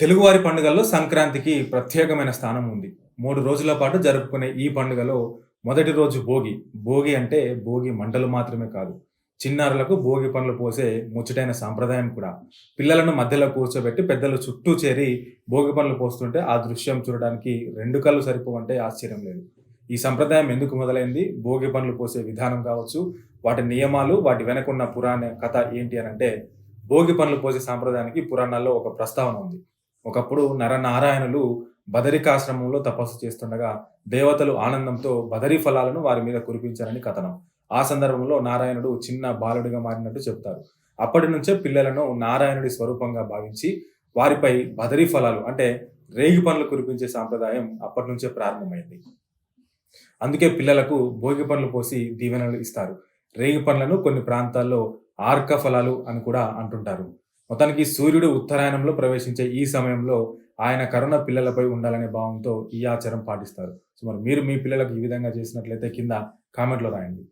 తెలుగువారి పండుగల్లో సంక్రాంతికి ప్రత్యేకమైన స్థానం ఉంది. మూడు రోజుల పాటు జరుపుకునే ఈ పండుగలో మొదటి రోజు భోగి. భోగి అంటే భోగి మంటలు మాత్రమే కాదు. చిన్నారులకు భోగి పనులు పోసే ముచ్చటైన సాంప్రదాయం కూడా. పిల్లలను మధ్యలో కూర్చోబెట్టి పెద్దలు చుట్టూ చేరి భోగి పనులు పోస్తుంటే ఆ దృశ్యం చూడడానికి రెండు కళ్ళు సరిపోవంటే ఆశ్చర్యం లేదు. ఈ సంప్రదాయం ఎందుకు మొదలైంది? భోగి పనులు పోసే విధానం కావచ్చు వాటి నియమాలు వాటి వెనకున్న పురాణ కథ ఏంటి అని అంటే భోగి పనులు పోసే సాంప్రదాయానికి పురాణాల్లో ఒక ప్రస్తావన ఉంది. ఒకప్పుడు నరనారాయణులు బదరికాశ్రమంలో తపస్సు చేస్తుండగా దేవతలు ఆనందంతో బదరి ఫలాలను వారి మీద కురిపించారని కథనం. ఆ సందర్భంలో నారాయణుడు చిన్న బాలుడిగా మారినట్టు చెప్తారు అప్పటి నుంచే పిల్లలను నారాయణుడి స్వరూపంగా భావించి వారిపై బదరి ఫలాలు అంటే రేగి పనులు కురిపించే సాంప్రదాయం అప్పటి నుంచే ప్రారంభమైంది. అందుకే పిల్లలకు భోగి పండ్లు పోసి దీవెనలు ఇస్తారు. రేగి పనులను కొన్ని ప్రాంతాల్లో ఆర్క ఫలాలు అని కూడా అంటుంటారు. మొత్తానికి సూర్యుడు ఉత్తరాయణంలో ప్రవేశించే ఈ సమయంలో ఆయన కరుణ పిల్లలపై ఉండాలనే భావంతో ఈ ఆచారం పాటిస్తారు. సో మరి మీరు మీ పిల్లలకు ఈ విధంగా చేసినట్లయితే కింద కామెంట్లో రాయండి.